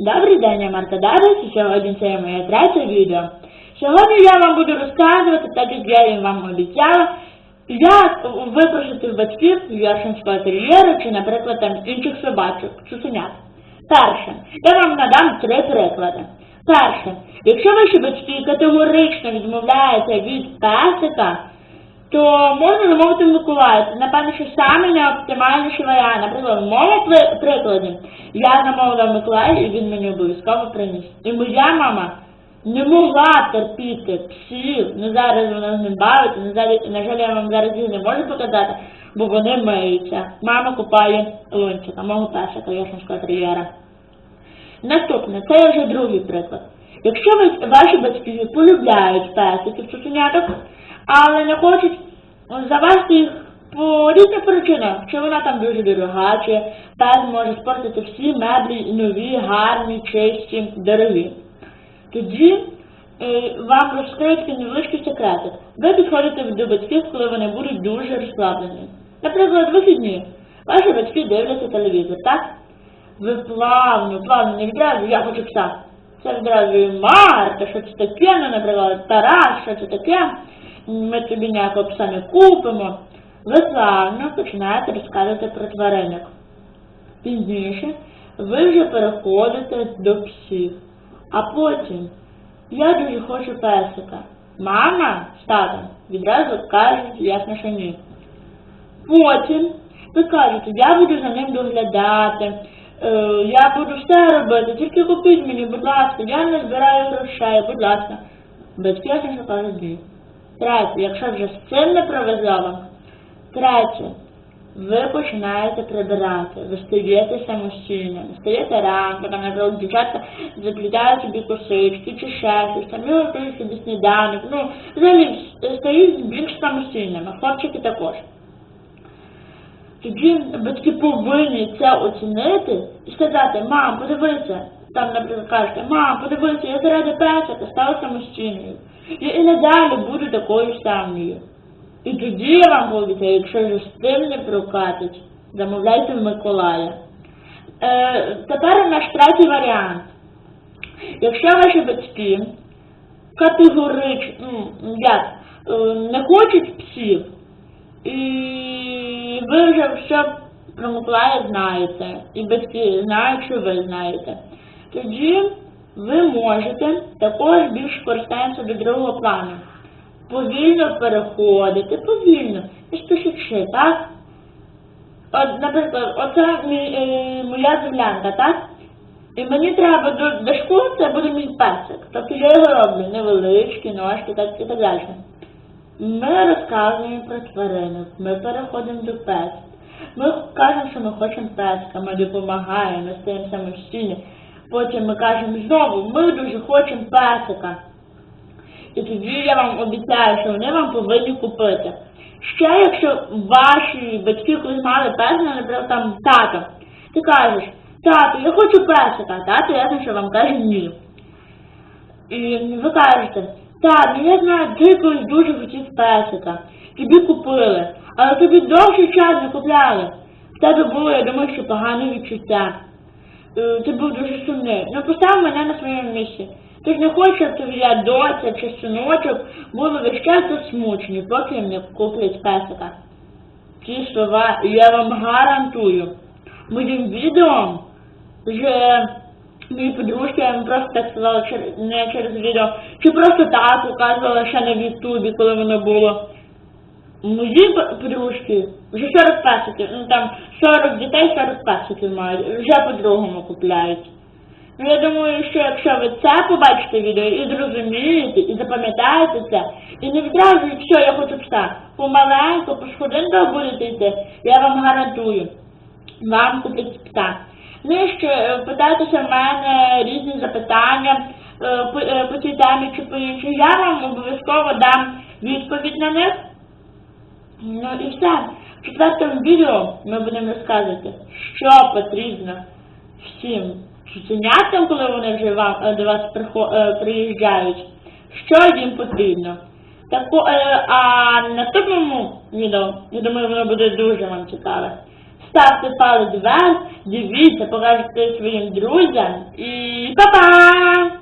Добрий день, я Марта Давид, і сьогодні це моє третє відео. Сьогодні я вам буду розказувати, так як я їм вам обіцяла, як випрошити батьків Йоршинського тер'єра чи, наприклад, там інших собачок, цуценят. Перше, я вам надам три приклади. Перше, якщо ваші батьки категорично відмовляються від песика, то можна замовити в Миколая. Напевно, що саме найоптимальніший варіант. Наприклад, в при- прикладі я замовила в Миколая і він мені обов'язково приніс. І моя мама не могла терпіти псів, ну зараз вона з ним бавиться, жаль, на жаль, я вам зараз їх не можу показати, бо вони миються. Мама купає лунчика, мого песика, яшинського тер'єра. Наступне, це вже другий приклад. Якщо ви, ваші батьки полюбляють песиків, цуценяток, але не хочуть завести їх по різних причинах, чи вона там дуже дорога, чи пес може спортити всі меблі нові, гарні, чисті, дорогі. Тоді е, вам розкриють невеличкий секретик. Ви підходите до батьків, коли вони будуть дуже розслаблені. Наприклад, вихідні. Ваші батьки дивляться телевізор, так? Ви плавно, плавно, не відразу, я хочу пса. Це відразу і Марта, що це таке, ну, наприклад, Тарас, що це таке, ми тобі ніякого пса не купимо. Ви плавно починаєте розказувати про тваринок. Пізніше ви вже переходите до псів. А потім я дуже хочу песика. Мама з татом відразу кажуть, ясно, що ні. Потім ви кажете, я буду за ним доглядати, е, я буду все робити, тільки купіть мені, будь ласка, я не збираю грошей, будь ласка. Батьки що кажуть ні. Третє, якщо вже з цим не повезло вам. Третє, ви починаєте прибирати, ви стаєте самостійно, ви стаєте ранку, там, наприклад, дівчатка заплітають собі косички чи ще щось, самі готують собі сніданок, ну, взагалі стають більш самостійними, хлопчики також. Тоді батьки повинні це оцінити і сказати, мам, подивися, там, наприклад, кажете, мам, подивися, я заради песика стала самостійною. Я і надалі буду такою ж самою. І тоді я вам пообіцяю, якщо вже з тим не прокатить, замовляйте в Миколая. Е, тепер наш третій варіант. Якщо ваші батьки категорично, ну, як, е, не хочуть псів, і ви вже все про Миколая знаєте, і батьки знають, що ви знаєте, тоді ви можете також більш користатися до другого плану. Повільно переходити, повільно, не спішучи, так? От, наприклад, оце е, моя землянка, так? І мені треба до, школи, це буде мій песик. Тобто я його роблю, невеличкі, ножки, так і так далі. Ми розказуємо про тваринок, ми переходимо до песик. Ми кажемо, що ми хочемо песка, ми допомагаємо, ми стаємо самостійні. Потім ми кажемо знову, ми дуже хочемо песика. І тоді я вам обіцяю, що вони вам повинні купити. Ще якщо ваші батьки колись мали песика, наприклад, там тато, ти кажеш, тато, я хочу песика, тато ясно, що вам каже ні. І ви кажете, ну я знаю, ти колись дуже хотів песика, тобі купили, але тобі довший час не купляли. В тебе було, я думаю, що погане відчуття. Е, Ти був дуже сумний. Ну постав мене на своєму місці. Ти ж не хочеш, щоб твоя доця чи синочок були весь час засмучені, поки не куплять песика. Ці слова я вам гарантую. Моїм відео вже мої подружки, я просто так сказала не через відео, чи просто так показувала ще на Ютубі, коли воно було. Мої подружки вже 40 песиків, ну там 40 дітей, 40 песиків мають, вже по-другому купляють. Ну, я думаю, що якщо ви це побачите відео і зрозумієте, і запам'ятаєте це, і не відразу, все, я хочу пса, помаленьку, по сходинках будете йти, я вам гарантую, вам куплять пса. Ну і ще е, питайтеся в мене різні запитання е, по, е, по цій темі чи по іншій. Я вам обов'язково дам відповідь на них. Ну і все. В четвертому відео ми будемо розказувати, що потрібно всім цуценятам, коли вони вже вам, е, до вас е, приїжджають, що їм потрібно. Тако, е, а на наступному відео, я думаю, воно буде дуже вам цікаве. ставте палець вверх, дивіться, покажете своїм друзям і па-па!